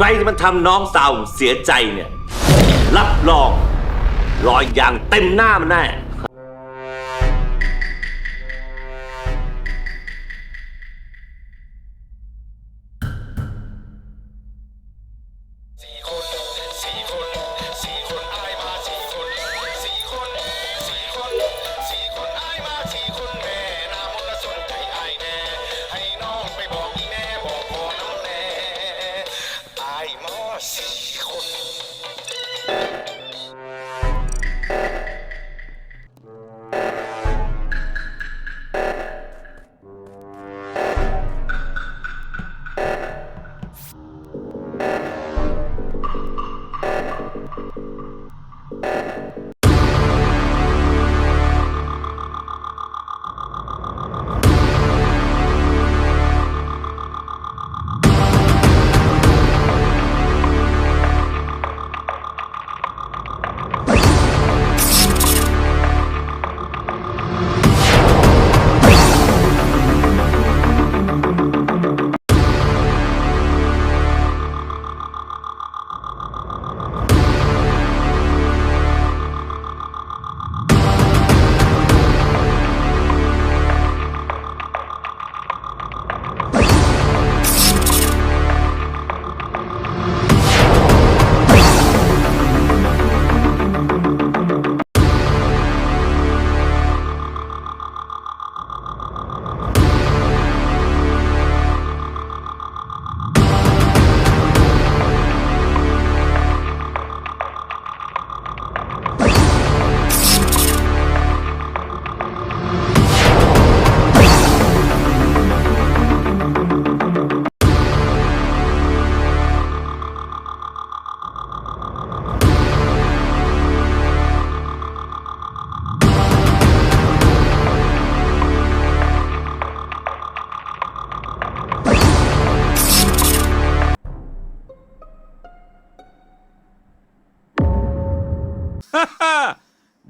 ใครที่มันทำน้องสาวเสียใจเนี่ย รับรองรอยยางเต็มหน้ามันแน่ you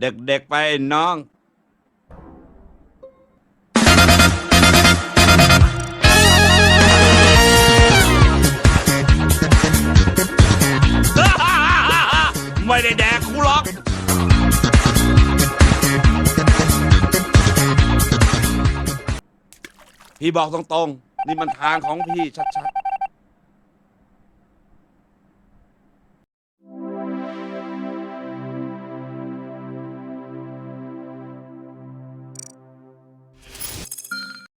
เด็กๆไปน้อง ไม่ได้แดกคูหรอก พี่บอกตรงๆ นี่มันทางของพี่ชัด